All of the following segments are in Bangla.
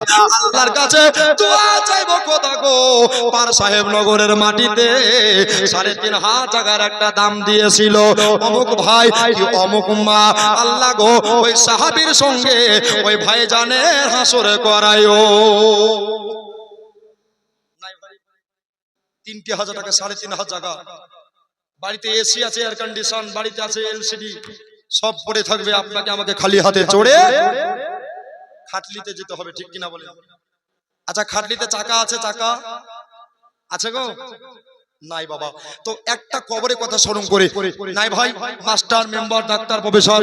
আল্লাহর কাছে দোয়া গো। পার সাহেব নগরের মাটিতে সাড়ে তিন হাত একটা দাম দিয়েছিল। অমুক ভাই অমুক মা? আল্লাহ গো, ওই সাহাবীর সঙ্গে ওই ভাই হাসরে করায়ও তিনটি হাজার টাকা, সাড়ে তিন হাজার টাকা বাড়িতে এসি আছে এয়ার কন্ডিশন বাড়িতে আছে এলসিডি সব পড়ে থাকবে। আপনাকে আমাকে খালি হাতে চড়ে খাটলিতে যেতে হবে, ঠিক কিনা বলে আচ্ছা খাটলিতে চাকা আছে চাকা? আছে গো? নাই বাবা। তো একটা কবরে কথা স্মরণ করে। নাই ভাই, মাস্টার, মেম্বার, ডাক্তার, প্রফেসর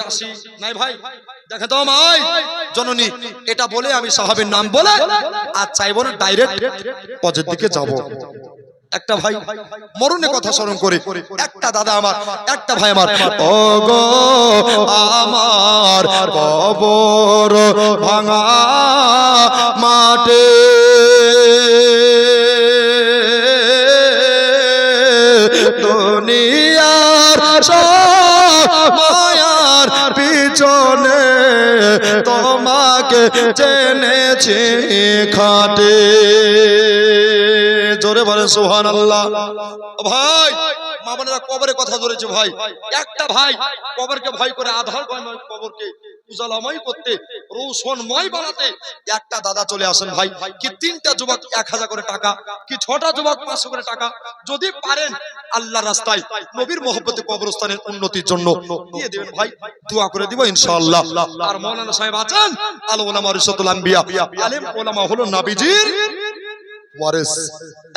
চাষি? নাই ভাই? দেখে তো মাই জননী, এটা বলে আমি সাহাবের নাম বলে আর চাইব না ডাইরেক্ট পজের দিকে যাব। একটা ভাই মরণের কথা স্মরণ করে একটা দাদা আমার একটা ভাই আমার ও গো আমার। কবর ভাঙা মাঠে। দুনিয়ার মায়ার পিছনে তোমাকে জেনেছি খাটে। জোরে বলেন সোহান আল্লাহ ভাই, মা বোনেরা কবরে কথা ধরেছে ভাই। একটা ভাই কবরকে ভয় করে আধার কবরকে? উজালাময় করতে টাকা যদি পারেন আল্লাহ রাস্তায়, নবীর কবরস্থানের উন্নতির জন্য দিয়ে দেবেন ভাই। দোয়া করে দিব সাহেব আলেম নবীজির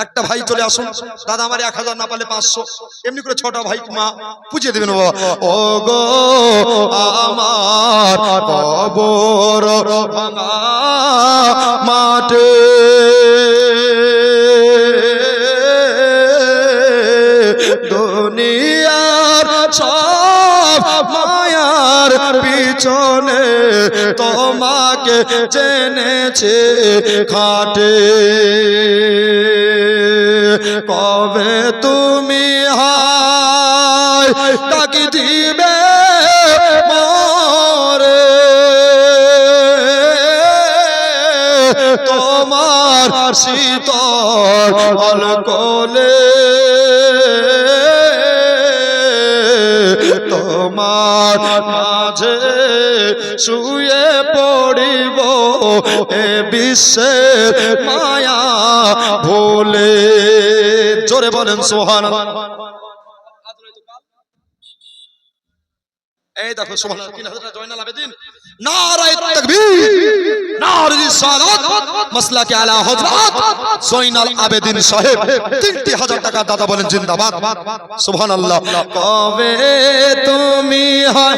একটা ভাই চলে আসুন। দাদা আমার এক হাজার না পারলে পাঁচশো। এমনি করে ছটা ভাই মা পুজিয়ে দেবেন বাবা। ও গো আমার কবর ভাঙা মাঠে। দুনিয়ার সব মায়ার পিছনে তোমাকে জেনেছে খাটে। কবে তুমি হায় তাকি দিবে মরে? তোমার শীতল অলকলে তোমার শুয়ে পড়িব, এ বিশ্বের মায়া ভোলে। জোরে বলেন সোহান দেখো সোহান তিন হাজার জয়নাল আবেদিন নারায়ে তাকবীর মাসলাকে আলা হযরত জয়নাল আবেদিন সাহেব। তিনটি হাজার টাকা দাদা বলেন, জিন্দাবাদ। কবে তুমি হয়?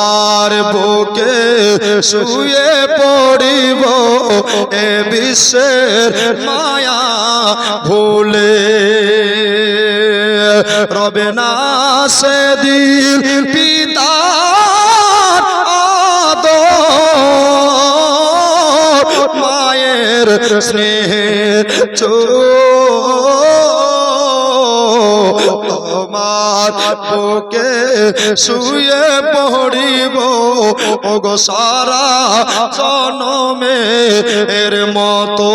বুকে শুয়ে পড়িব এ বিশ্বের মায়া ভুলে। রবে না সেদিন পিতা মায়ের স্নেহের চো তোমার বুকে শুয়ে পড়িব। ওগো সারা জনমে এর মতো।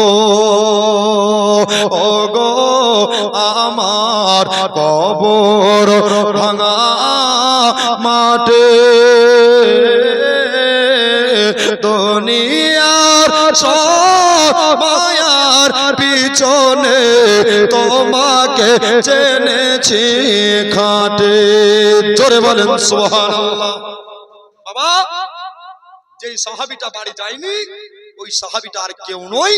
ওগো আমার কবর ভাঙা মাঠে। দুনিয়ার সব মায়ার পিছনে, তোমাকে জেনেছি খাটে। জোরে বলেন, সুবহানাল্লাহ। বাবা, যেই সাহাবিটা বাড়ি যায়নি, ওই সাহাবিটা আর কেউ নয়,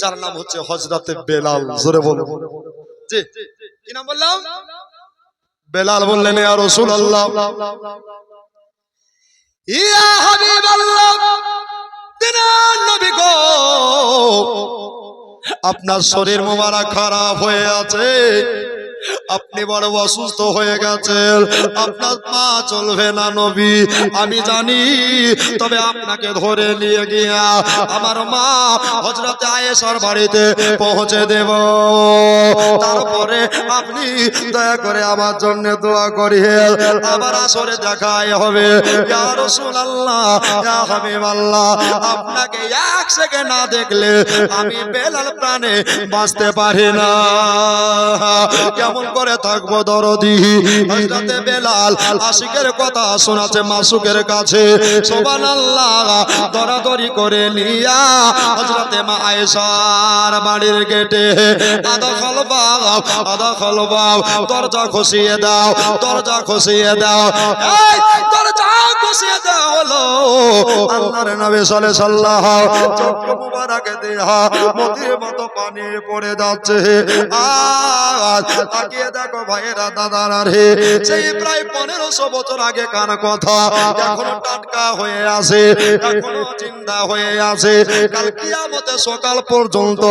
যার নাম হচ্ছে হজরতে বেলাল। জোরে বলো জি, কি নাম বললাম? বেলাল বললেন, ইয়া রাসূলুল্লাহ। ইয়া হাবিবাল্লাহ। আপনার শরীর মোবারক খারাপ হয়ে আছে। আপনি বড় অসুস্থ হয়ে গেছেন। আপনার পা চলবে না নবী, আমি জানি, তবে আপনাকে ধরে নিয়ে গিয়া আমার মা হজরতে আয়েশার বাড়িতে পৌঁছে দেব। তারপরে আপনি দয়া করে আমার জন্য দোয়া করিয়ে আবার আসরে দেখাই হবে। আপনাকে এক সেকেন্ড না দেখলে আমি বেলাল প্রাণে বাঁচতে পারি না। কেমন করে থাকব দরদি। হযরতে বেলাল আশিকের কথা শোনাছে মাসুকের কাছে। সুবহানাল্লাহ, দরাদরি করে নিয়া হযরতে মা আয়েশার বাড়ির গেটে আদা খলবা আদা খলবা দরজা খসিয়ে দাও, দরজা খসিয়ে দাও। এই, দরজা খসিয়ে দাও হলো। আল্লাহর নবী সাল্লাল্লাহু চক্ষু মুবারক দেহা মতির মতো পানি পড়ে যাচ্ছে। আজ তাকিয়ে দেখো ভাইয়েরা, দাদারা রে। সেই প্রায় পনেরোশো বছর আগে কার কথা? এখনও টাটকা হয়ে আছে এখনও চিন্তা হয়ে আছে কাল কিয়ামতে সকাল পর্যন্ত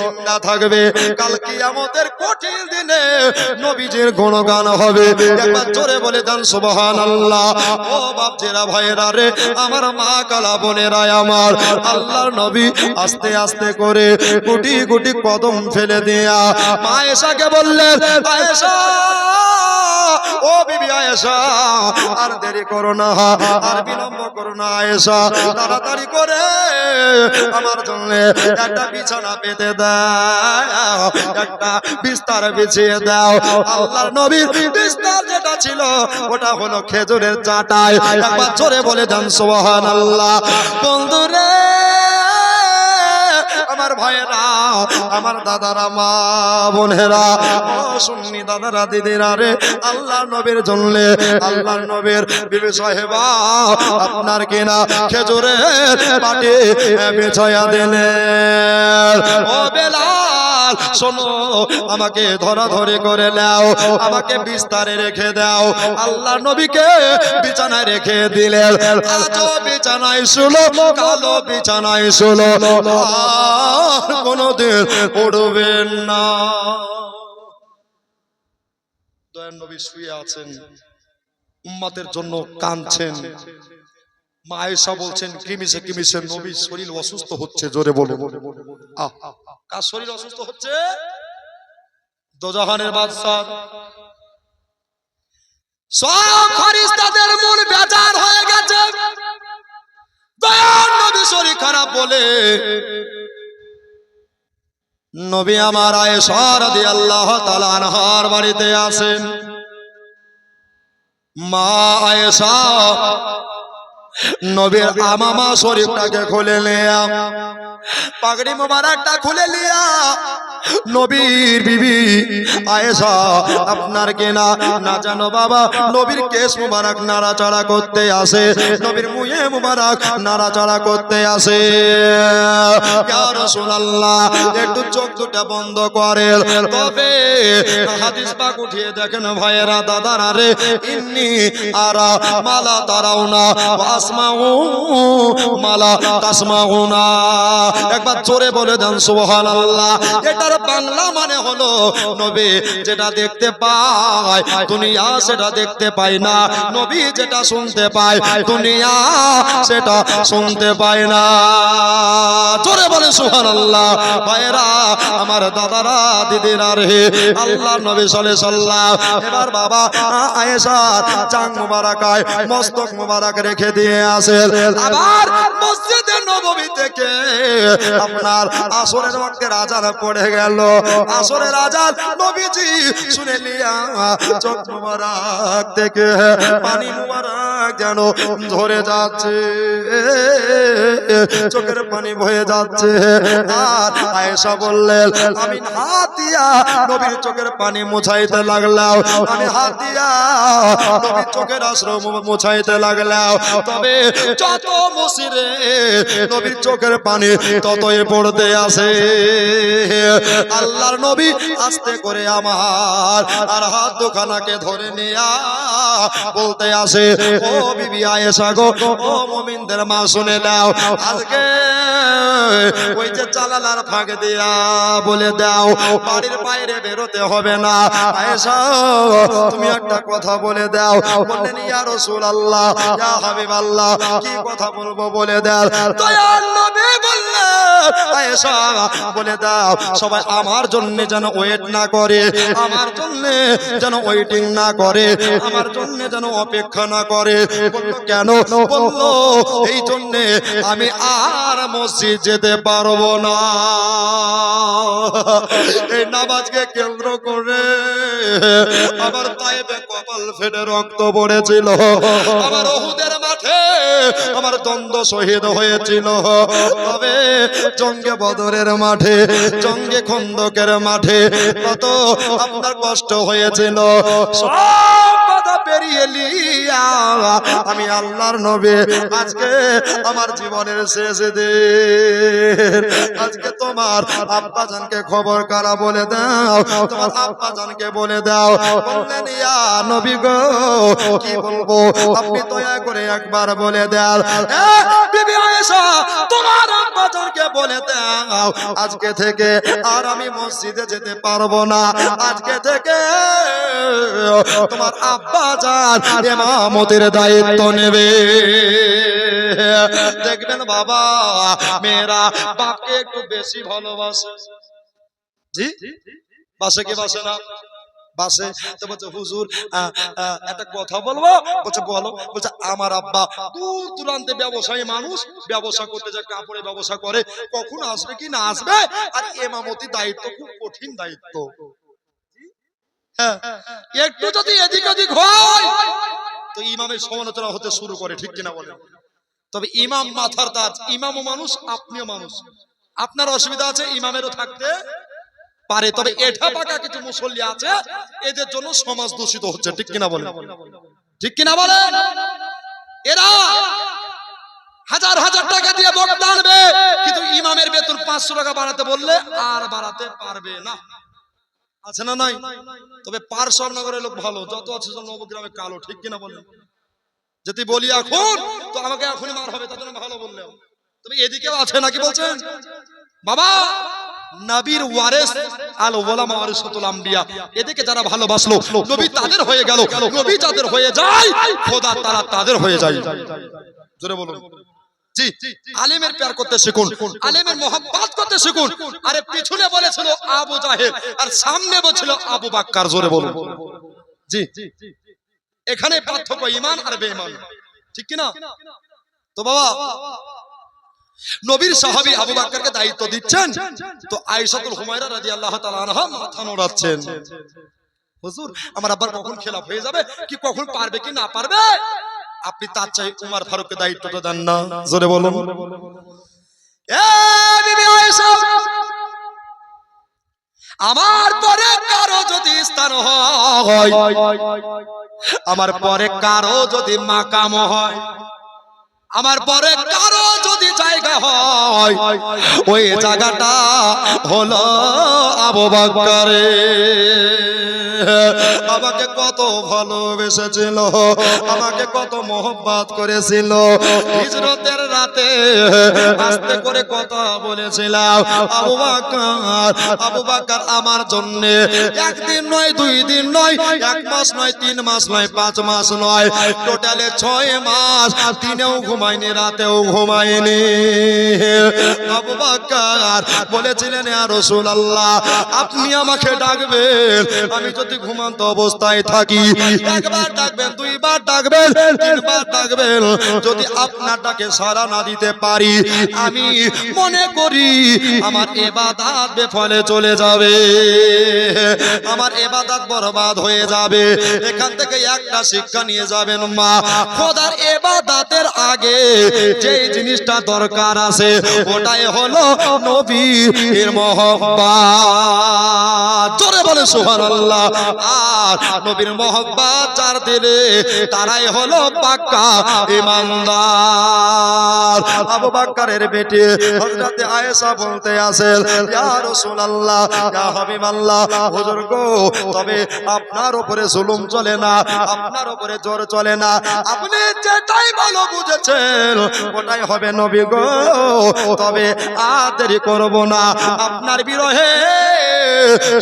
চিন্তা থাকবে, কাল কিয়ামতের কঠিন দিনে নবীজির গুণগান হবে। একবার জোরে বলে দেন সুবহান আল্লাহ ও বাপজেরা ভাইয়েরা রে, আমার মা কালা বোনেরা আমার, আল্লাহর নবী আস্তে আস্তে করে গুটি গুটি কদম ফেলে দিয়া। মা এসাকে বললেন বিবি আয়েশা, আর দেরি করো না, আর বিলম্ব করো না আয়েশা, তাড়াতাড়ি করে আমার জন্য একটা বিছানা পেতে দাও, একটা বিস্তার বিছিয়ে দাও। আল্লাহর নবীর বিস্তার যেটা ছিল, ওটা হলো খেজুরের চাটায়। একবার বলে দেন সুবহানাল্লাহ। বন্ধুরে আমার ভাইয়েরা, আমার দাদারা, মা বোনেরা শুননি দাদারা, দিদিরা রে, আল্লাহ নবীর জন্য, আল্লাহ নবীর বিবি সাহেবা, আপনার কিনা খেজুরের পাটি বিছায়া দিলে ও বেলাল শোনো, আমাকে ধরা ধরে করে নাও, আমাকে বিস্তারে রেখে দাও। আল্লাহ নবীকে বিছানায় রেখে দিলেন। আজও বিছানায় শুলো, কালো বিছানায় শুলো, আর কোনদিন না। দয়ান নবী শুয়ে আছেন, উম্মতের জন্য কাঁদছেন। মা আয়েশা বলছেন কিমিসে কিমিসে নবীর শরীর অসুস্থ হচ্ছে জোরে বলে আহ, কার শরীর অসুস্থ হচ্ছে? দোজাহানের বাদশাহ। সব ফেরেশতাদের মন বেজার হয়ে গেছে। দয়ার নবী শরীর খারাপ বলে। নবী আমার আয়েশা রাদিয়াল্লাহু তাআলা আনহার বাড়িতে আসেন। মা আয়েশা নবীর আমামা শরীফটাকে খুলে নেয়া পাগড়ি মোবারকটা খুলে লিয়া নবীর বিবি আয়েশা, আপনার কেনা না জানো বাবা, নবীর কেস মুবারক নাড়াচাড়া করতে আসে। নবীর মুয়ে মুবারক নাড়াচাড়া করতে আসে। রাসূলুল্লাহ, একটু চোখ দুটা বন্ধ করে তবে হাদিস পাক উঠিয়ে দেখেন, ভাইয়েরা, দাদারা রে, ইন্নি আরা মালা তারাউনা আসমাউ, মালা তাসমাউনা। একবার জোরে বলে দেন, সুবহানাল্লাহ। এটার বাংলা মানে হলো নবী যেটা দেখতে পায়, দুনিয়া সেটা দেখতে পায় না, নবী যেটা শুনতে পায়, দুনিয়া সেটা শুনতে পায় না। জোরে বলে সুবহানাল্লাহ ভাইরা আমার দাদারা, দিদিরা রে, আল্লাহ নবী সাল্লাল্লাহু সাল্লাম এবার বাবা আয়েশার চাং মুবারাকায় মস্তক মুবারক রেখে দিয়ে আসেন। আবার মসজিদে নববী থেকে আপনার আসরের ওয়াক্তের আজান পড়ে গেল আসরের আজান নবীজি শুনে লিয়া চোখ মুবারক থেকে পানি মুবারক যেন ঝরে যাচ্ছে। চোখের পানি বয়ে যাচ্ছে। আর আয়েশা বললেন আমি হাত দিয়া নবীর চোখের পানি মুছাইতে লাগলাম। আমি হাত দিয়া নবীর চোখের আশ্রম মুছাইতে লাগলাম। তবে যত মুসিরে নবীর চোখের পানি ততই পড়তে আসে। আল্লাহর নবী আস্তে করে আমার আর হাত দুখানাকে ধরে নিয়া বলতে আসে, ও বিবি আয়েশা গো, ও মুমিনদের মা, শুনে নাও, আজকে ওই যে চালালার ফাঁক দিয়া বলে দাও, বাড়ির বাইরে বেরোতে হবে না। আয়েশা, তুমি একটা কথা বলে দাও, বললেন, ইয়া রাসূলুল্লাহ, ইয়া হাবিবাল্লাহ, কি কথা বলব বলে দাও। দয়াল নবী বলে দাও, সবাই আমার জন্য যেন ওয়েট না করে, আমার জন্য যেন ওয়েটিং না করে, আমার জন্য যেন অপেক্ষা না করে। কেন? বলল, এই আমি আর মসজিদ যেতে পারব না। এই নামাজকে কেন্দ্র করে আমার তাইবে কপাল ফেটে রক্ত পড়েছিল। আমার মাঠে আমার দ্বন্দ্ব শহীদ হয়েছিল। তবে জঙ্গে বদরের মাঠে, জঙ্গে খন্দকের মাঠে। কত আপনার কষ্ট হয়েছিল? আমি আল্লাহর নবী। আজকে আমার জীবনের শেষ দিন। আজকে তোমার আব্বা জানকে খবর কারা বলে দাও? তোমার আব্বা জানকে বলে দাও। বললেন, ইয়া নবী গো, কি বলব? আপনি দয়া করে একবার বলে দাও বিবি আয়েশা, তোমার জানকে বলে দাও, আজকে থেকে আর আমি মসজিদে যেতে পারব না। আজকে থেকে তোমার আব্বা জান ইমামতের দায়িত্ব নেবে। দেখবেন বাবা, মেয়েরা বাপকে একটু বেশি ভালোবাসে। জি? বাসে কি বাসে না? বাসে তো বলছে হুজুর একটা কথা বলব বলছে বলো বলছে আমার আব্বা দূর দূরান্তে ব্যবসায়ী মানুষ ব্যবসা করতে যায় কাপড়ে ব্যবসা করে কখন আসবে কি না আসবে আর এমামতি দায়িত্ব খুব কঠিন দায়িত্ব হ্যাঁ, একটু যদি এদিক ওদিক হয় তো ইমামের সমালোচনা হতে শুরু করে ঠিক কিনা বলে তবে ইমাম মাথার তাজ ইমামও মানুষ আপনিও মানুষ আপনার অসুবিধা আছে ইমামেরও থাকতে পারে তবে এটা পাকা কিছু মুসল্লি আছে এদের জন্য সমাজ দূষিত হচ্ছে ঠিক কিনা বলে ঠিক কিনা বলে এরা হাজার হাজার টাকা দিয়ে বক্তা আনবে কিন্তু ইমামের বেতন পাঁচশো টাকা বাড়াতে বললে আর বাড়াতে পারবে না। আছে না নাই? তবে পার্শ্বর নগরের লোক ভালো যত আছে নবগ্রামে কালো ঠিক কিনা বলে যদি বলি এখন তো আমাকে এখনই মার হবে তাদের ভালো বললেও। তবে এদিকেও আছে নাকি বলছেন? বাবা নবীর ওয়ারেস আল ওলামা ওয়ারিসাতুল আম্বিয়া। যারা ভালোবাসলো, নবী তাদের হয়ে গেল। নবী যাদের হয়ে যায়, খোদা তারা তাদের হয়ে যায়। জোরে বলুন। করতে শিখুন আরে বলেছিল আর সামনে বলছিল আবু বাক্কার, জোরে বলুন। জি এখানে পার্থক্য ইমান আর বেঈমান। ঠিক কি না তো বাবা নবীর সাহাবী আবু বাক্কারকে দায়িত্ব দিচ্ছেন। তো আয়েশাতুল হুমায়রা রাদিয়াল্লাহু তাআলা আনহা মাথা নোড়াচ্ছেন। হুজুর আমার আব্বার কখন খেলাফ হয়ে যাবে? কি কখন পারবে কি না পারবে? আপনি তার চাই উমার ফারুককে দায়িত্বটা দেন না। জোরে বলুন। এ বিবি আয়েশা আমার পরে কারও যদি স্থান হয় আমার পরে কারও যদি মাকাম হয় আমার পরে কারও জায়গা হয়। ওই জায়গাটা হলো আবু বাক্কারে আমাকে কত ভালোবেসেছিল, আমাকে কত মোহব্বত করেছিল। হিজরতের রাতে আস্তে করে কথা বলেছিলাম, আবু বাক্কার আবু বাক্কার আমার জন্য একদিন নয়, দুই দিন নয়, এক মাস নয়, তিন মাস নয়, পাঁচ মাস নয়, টোটালে ছয় মাস দিনেও ঘুমায়নি, রাতেও ঘুমায়নি। আবু বাক্কার বলেছিলেন আপনি আমাকে ডাকবেন, আমি যদি ঘুমান্ত অবস্থায় থাকি, একবার ডাকবেন, দুইবার ডাকবেন, তিনবার ডাকবেন, যদি আপনার ডাকে না দিতে পারি, আমি মনে করি আমার এবাদাত বেফলে চলে যাবে, আমার এবাদাত বরবাদ হয়ে যাবে, এখান থেকে একটা শিক্ষা নিয়ে যাবেন মা, খোদার এবাদাতের আগে যে জিনিসটা দরকার দরকার আছে। ওটাই হলো নবীর মহব্বত। জোরে বলে সুবহানাল্লাহ। আর নবীর মহব্বত যার দিলে তারাই হলো পাক্কা ইমানদার। আবু বাক্কারের বেটি হযরতে আয়েশা বলতে আছেন ইয়া রাসূলুল্লাহ, ইয়া হাবিবাল্লাহ, হুজুর গো, তবে আপনার উপরে জুলুম চলে না, আপনার উপরে জোর চলে না। আপনি যেটাই ভালো বুঝেছেন, ওটাই হবে নবী গো। তবে আর করব না। আপনার বিরহে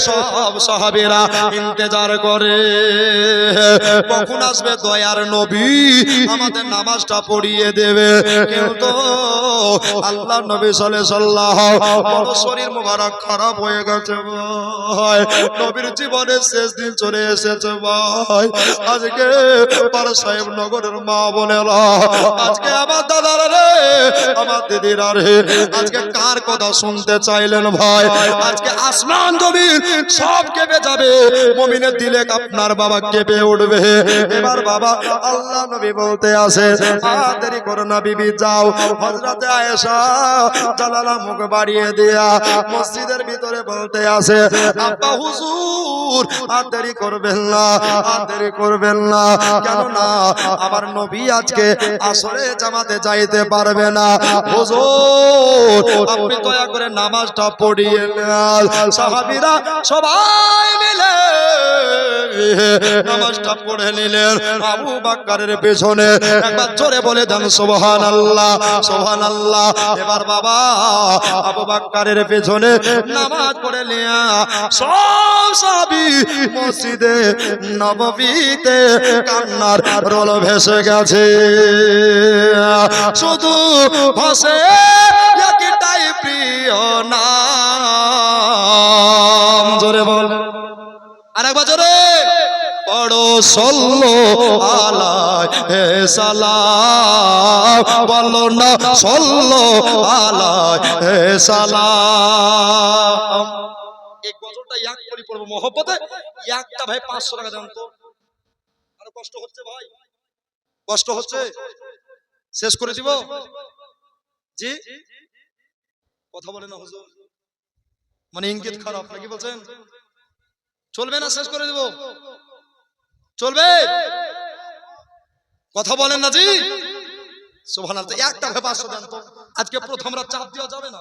সব সাহাবেরা ইন্তেজার করে। কখন আসবে দয়ার নবী? আমাদের নামাজটা পড়িয়ে দেবে। কিন্তু আল্লাহ নবী সালে সাল্লাহ শরীর মোবারক খারাপ হয়ে গেছে ভাই। নবীর জীবনের শেষ দিন চলে এসেছে ভাই। আজকে পার সাহেব নগরের মা বোনেরা, আজকে আমার দাদারা রে কার কথা শুনতে চাইলেন ভাই? আজকে আসমান জমিন সব কেঁপে যাবে। মমিনের দিলে আপনার বাবা কেঁপে উঠবে। এবার বাবা, আল্লাহ নবী বলতে আসে দেরি করো না বিবি, যাও। হজরতে আয়েশা জালালা মুখ বাড়িয়ে দিয়া মসজিদের ভিতরে বলতে আসে আব্বা হুজুর, আর দেরি করবেন না, আর দেরি করবেন না। কেন না আমার নবী আজকে আসরে জামাতে যাইতে পারবে না। হুজুর আপনি দয়া করে নামাজটা পড়িয়ে নেন। সাহাবীরা সবাই মিলে নামাজটা পড়ে নিলেন। আবু বাক্কারের পেছনে একবার জোরে বলে দেন সুবহানাল্লাহ সুবহানাল্লাহ। এবার বাবা আবু বাক্কারের পেছনে নামাজ পড়ে নিয়া সব সাহাবী মসজিদে নববীতে কান্নার রোল ভেসে গেছে। শুধু ভাসে একটাই প্রিয় নাম। জোরে বল। আরেকবার জোরে। পড়ো সল্লো আলায় হে সালাম। বলো না, সল্লো আলায় হে সালাম। এই গজলটা ইয়াক করি পড়ব মহব্বতে। ইয়াকটা ভাই পাঁচশো টাকা দেন তো। আরও কষ্ট হচ্ছে ভাই। কষ্ট হচ্ছে। শেষ করে দিব? জি? কথা বলে না হুজুর। মানে ইঙ্গিত খারাপ নাকি বলছেন? চলবে না শেষ করে দেব। চলবে? কথা বলেন না জি? সোভান একটা তো। আজকে প্রথম রাত চাপ দেওয়া যাবে না।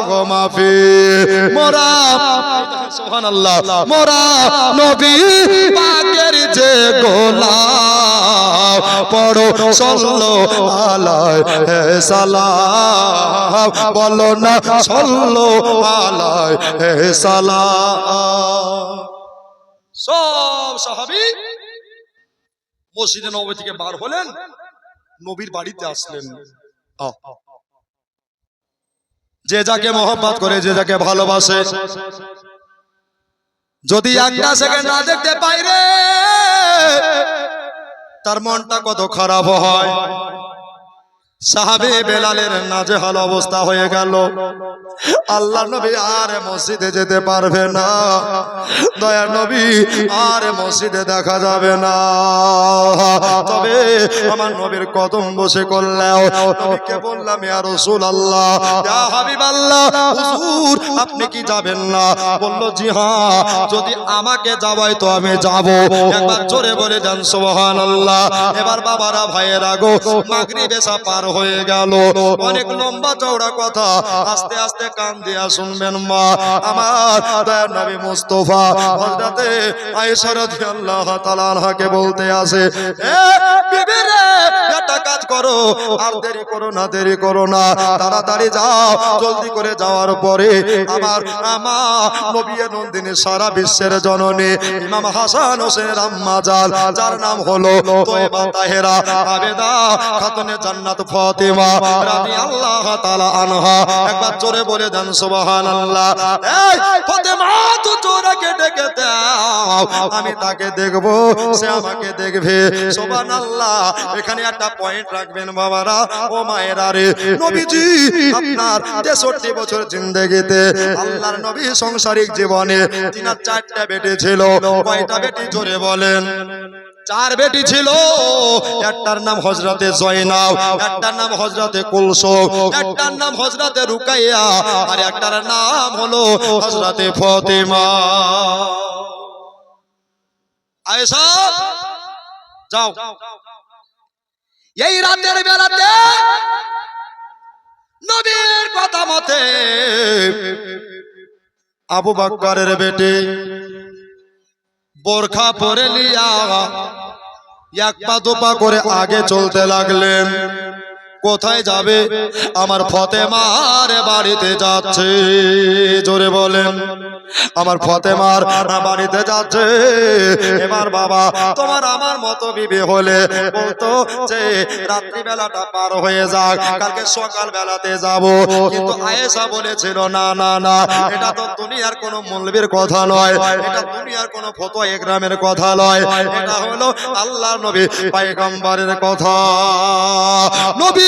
মাফে। মোরা মোরা নবী পাকের যে পড়ো সল্লো আলায় হে সালাম। বলো না সল্লো আলায় হে সালাম। সব মসজিদে নবী থেকে বার হলেন, নবীর বাড়িতে আসলেন। যে যাকে মহব্বত করে, যে যাকে ভালোবাসে। যদি একটা সেকেন্ড না দেখতে পাইরে তার মনটা কত খারাপ হয়। সাহাবে বেলালের নাজেহাল অবস্থা হয়ে গেল। আল্লাহ নবী আর মসজিদে যেতে পারবে না। দয়ার নবী আর মসজিদে দেখা যাবে না। তবে আমার নবীর কদম বসে করলেও নবীকে বললাম, ইয়া রাসূল আল্লাহ ইয়া হাবিব আল্লাহ হুজুর, আপনি কি যাবেন না? বলল, জি হ্যাঁ যদি আমাকে যাওয়াই তো আমি যাব। একবার জোরে বলে যান, সুবহানাল্লাহ। এবার বাবারা, ভাইয়েরা গো, মাগরিব, এসা পার হয়ে গেল। অনেক লম্বা চওড়া কথা। আস্তে আস্তে কান দিয়া শুনবেন মা। আমার দয়ার নবী মুস্তফা হযরতে আয়েশা রাদিয়াল্লাহু তাআলা বলতে আসে, এ বিবি রে কাজ করো। আর দেরি করো না, দেরি করো না। তাড়াতাড়ি যাও, জলদি করে যাওয়ার পরে আমার আমার নবী নন্দিনী সারা বিশ্বের জননী, ইমাম হাসান হোসেন আম্মা জান যার নাম হলো তয়বা তাহেরা, আবেদা, খাতুনে জান্নাত ফাতিমা, রাদিয়াল্লাহু তাআলা আনহা। একবার জোরে বলে দেন, সুবহানাল্লাহ। এই, ফাতেমা, তো জোরাকে ডেকে দাও। আমি তাকে দেখব, সে আমাকে দেখবে। সুবহানাল্লাহ, এখানে একটা পয়েন্ট রাখবেন বাবারা। ও মায়েরা রে, নবীজি, আপনার 63 বছর জিন্দেগিতে আল্লাহর নবী সংসারিক জীবনে তিনার চারটা বেটি ছিল। কয়টা বেটি জোরে বলেন? চার বেটি ছিল। একটার নাম হজরতে জয়নাব, একটার নাম হজরতে কুলসুম, একটার নাম হজরতে রুকাইয়া, আর একটার নাম হলো হজরতে ফতেমা। আয়েশা, যাও। এই রাতের বেলাতে নবীর কথা মতে আবু বাক্কারের বেটে বোরখা পরে লিয়া এক পা দুপা করে আগে চলতে লাগলেন। কোথায় যাবে? আমার ফতেমার বাড়িতে যাচ্ছে। জোরে বলেন। আমার ফতেমার বাড়িতে যাচ্ছে। এবার বাবা তোমার আমার মতো বিবে হলে বলতো যে রাত্রি বেলাটা পার হয়ে যাক কালকে সকাল বেলাতে যাব। কিন্তু আয়েশা বলেছিল না না না এটা তো দুনিয়ার কোনো মূলবীর কথা নয়। এটা দুনিয়ার কোনো ফটো একরামের কথা নয়। এটা হলো আল্লাহর নবী পায়গম্বরের কথা। নবী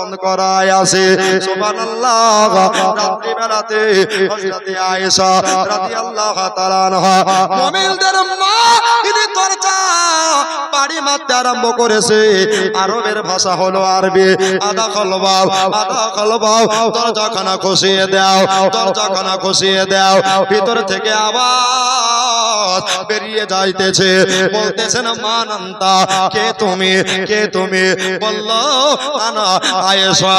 বন্ধ করায় আছে। সুবহানাল্লাহ। রাত্রি বেলাতে আয়েশা রাদিয়াল্লাহু তাআলা আনহা মুমিনদের মা বাড়ি মারতে আরম্ভ করেছে। আরবের ভাষা হলো আরবি। আদা আদা দরজাখানা খসিয়ে দাও, দরজাখানা খসিয়ে দাও। ভিতর থেকে আবার বেরিয়ে যাইতেছে। বলতেছেন মানন্তা, কে তুমি? কে তুমি? বলল, আনা আয়েশা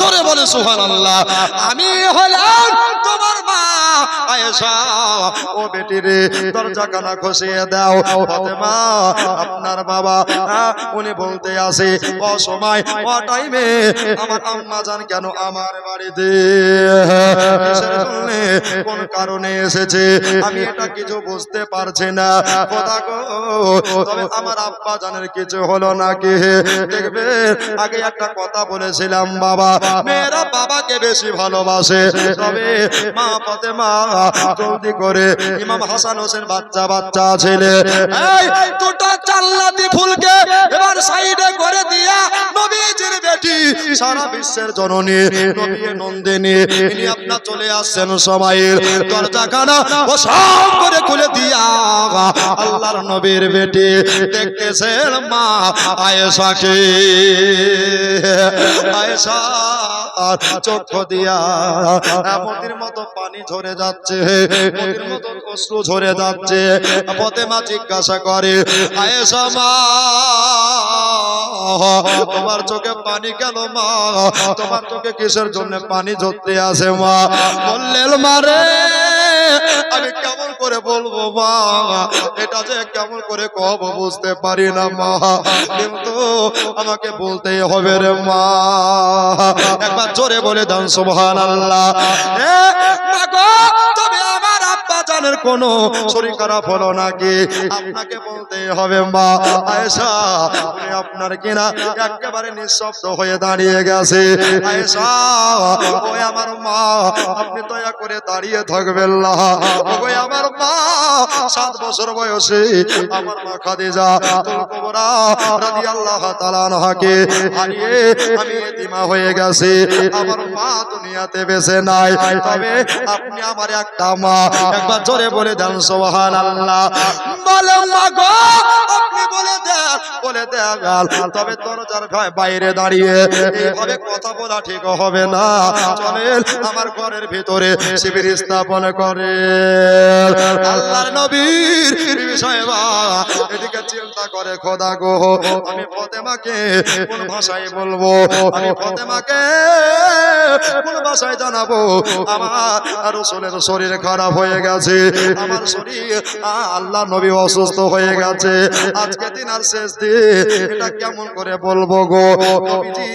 তোরে বলে সুবহানাল্লাহ। আমি হলাম মা আয়েশা, ও বেটি রে, দরজা কানা খসিয়ে দাও। ফাতেমা, আপনার বাবা উনি বলতে আসে, ও সময়, ও টাইমে আমার আম্মা জান কেন আমার বাড়িতে? কোন কারণে এসেছে? আমি এটা কিছু বুঝতে পারছি না। তবে আমার আব্বা জানের কিছু হলো নাকি দেখবে, আগে একটা কথা বলেছিলাম, বাবা, মেয়েরা বাবাকে বেশি ভালোবাসে। তবে মা ফাতেমা জলদি করে। ইমাম হাসান হোসেন বাচ্চা বাচ্চা ছেলে। এই দুটো চাল্লাতি ফুলকে এবার সাইডে করে দিয়া বেটি সারা বিশ্বের জননী নবী নন্দিনী, ইনি আপনার চলে আসছেন সময়ের দরজা খানা ও সব করে খুলে দিয়া আল্লাহর নবীর বেটি দেখতেছেন মা আয়েশাকে আয়েশা, চক্ষু দিয়া মতির মতো পানি ঝরে যাচ্ছে, মতির মতো অশ্রু ঝরে যাচ্ছে। ফতেমা জিজ্ঞাসা করে, আয়েশা মা, তোমার চোখে পানি কেন মা। তোমার চোখে কিসের জন্য পানি ঝরতে আসে মা? বললেন মারে আমি কেমন করে বলব মা? এটা যে কেমন করে কব বুঝতে পারি না মা। কিন্তু আমাকে বলতেই হবে রে মা। একবার জোরে বলে দান সুবহান আল্লাহ জানের কোনো শরীর খারাপ হলো নাকি? আপনাকে বলতে হবে, মা, আয়েশা উনি আপনার কিনা একেবারে নিঃশব্দ হয়ে দাঁড়িয়ে গেছে। আমার মা, আপনি দয়া করে দাঁড়িয়ে থাকবেন না। আমার মা, সাত বছর বয়সে, আমার মা খাদিজা তুলকুবরা রাদিয়াল্লাহু হারিয়ে আমি এতিমা হয়ে আমার মা দুনিয়াতে নাই। তবে আপনি আমার একটা মা, একবার জোরে বলে দেন সোহান আল্লাহ আপনি বলে দেন বলে দেন তবে দরজার বাইরে দাঁড়িয়ে এইভাবে কথা বলা ঠিক হবে না। চলেন, আমার ঘরের ভিতরে শিবির স্থাপন করে আল্লাহর নবীর এদিকে চিন্তা করে, খোদা গো, আমি ফতেমাকে কোন ভাষায় বলব? আমি ফতেমাকে কোন ভাষায় জানাব? আমার রসুলের শরীর খারাপ হয়ে গেছে। আমার শরীর আল্লাহ নবী অসুস্থ হয়ে গেছে। আজকে দিন আর শেষ দিন। এটা কেমন করে বলব গো? নবীজি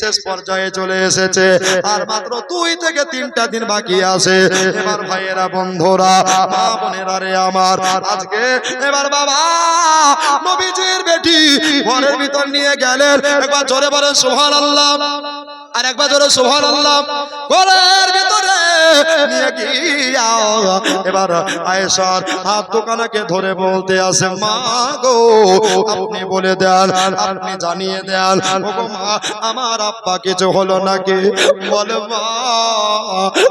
শেষ পর্যায়ে চলে এসেছে। আর মাত্র দুই থেকে তিনটা দিন বাকি আছে। এবার ভাইয়েরা, বন্ধুরা, মা বোনেরা রে আমার, আজকে এবার বাবা নবীজির বেটি ঘরের ভিতর নিয়ে গেলেন। একবার জোরে বলেন সোহান আল্লাহ আর একবার জোরে সোহান আল্লাহ ঘরের ভিতরে নিয়ে গিয়া এবার আয়েশার হাত দোকানাকে ধরে বলতে আছে, মা গো, আপনি বলে দেন, আপনি জানিয়ে দেন। আমার কিছু হলো নাকি? বলে, মা,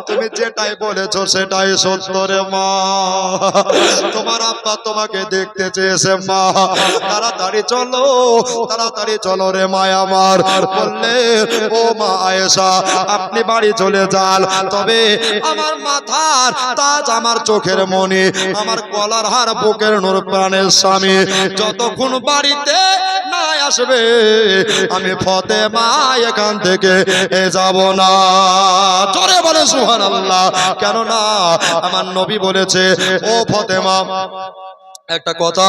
তুমি যেটাই সেটাই সত্য রে, মা। তোমার আব্বা তোমাকে দেখতে চেয়েছে, মা। তাড়াতাড়ি চলো তাড়াতাড়ি চলো রে আমার। বললে, ও মা আয়েশা, আপনি বাড়ি চলে যান। তবে আমার মাথার তাজ আমার চোখের মনি আমার কলার হার বুকের নূর প্রাণের স্বামী। যতক্ষণ বাড়িতে না আসবে, আমি ফতে ফতেমা এখান থেকে এ যাব না। জোরে বলে সুহান আল্লাহ কেননা আমার নবী বলেছে, ও ফতেমা একটা কথা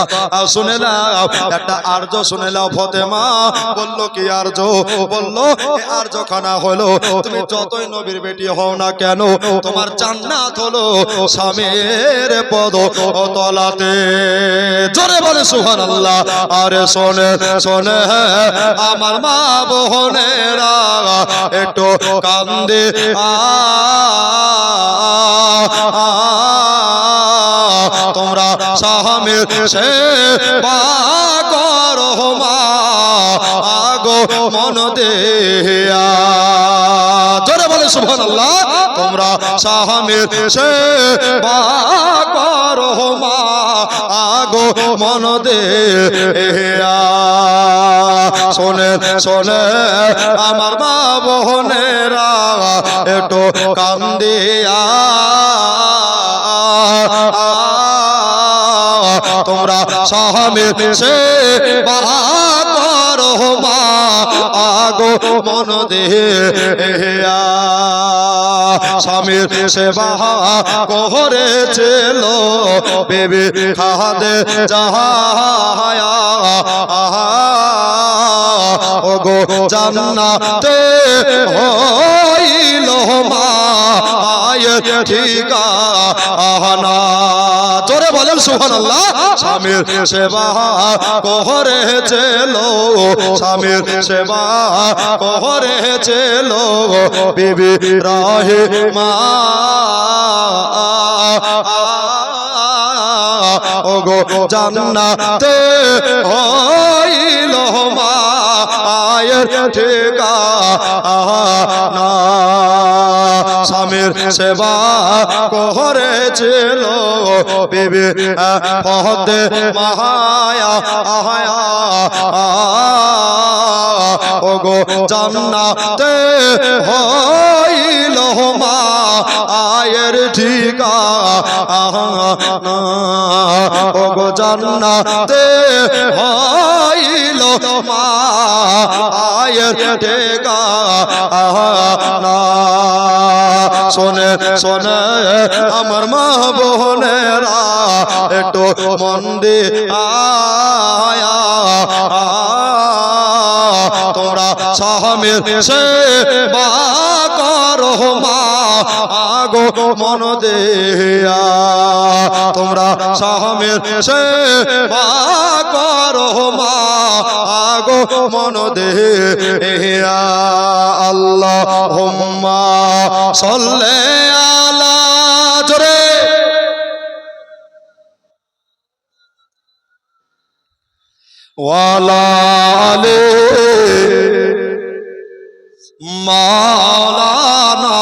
শুনে নাও। একটা আর্য শুনে নাও ফতেমা। বলল কি আর্য? বলল এ আর্য খানা হলো তুমি যতই নবীর বেটি হও না কেন তোমার জান্নাত হলো স্বামীর পদ তলাতে জোরে বলে সুহান আল্লাহ আরে শোনে শোনে আমার মা বোনেরা একটু কান্দে। আ সাহামের সে করো মা আগো মন দেয়া। জোরে বলে সুবহানাল্লাহ, তোমরা সাহামের সে করো মা আগো মন দেয়া। শোনে শোনে, আমার মা বোনেরা, একটু কান্দিয়া সাহামে সে মা আগো মন দে স্বামীর সেবা করেছিল, বেবি খাদে যাহায়া। ও গো জান্নাতে হইল মা ঠিকানা জোরে বলেন সুবহানাল্লাহ। স্বামীর সেবা করেছিল স্বামীর সেবা করেছিল বিবি রাহে মা ও গো জান্নাতে হইল মা আয়ের ঠিকানা। স্বামীর সেবা করেছিল বিবি পদে মাহায়া, আহায়া। ও গো জান্নাতে হইল মা আয়ের ঠিকানা। ও গো জান্নাতে হইল মা আয়ের ঠিকানা শোনে শোনে, আমার মা বোনেরা একটু মন্দির আয়া। তোরা সাহামের সে করো আগো মন দেয়া। তোমরা সাহামের সে করো আগো মন দেয়া। আল্লাহ হুম্মা সল্লে আলা, জোরে ওয়ালা আলে মাওলানা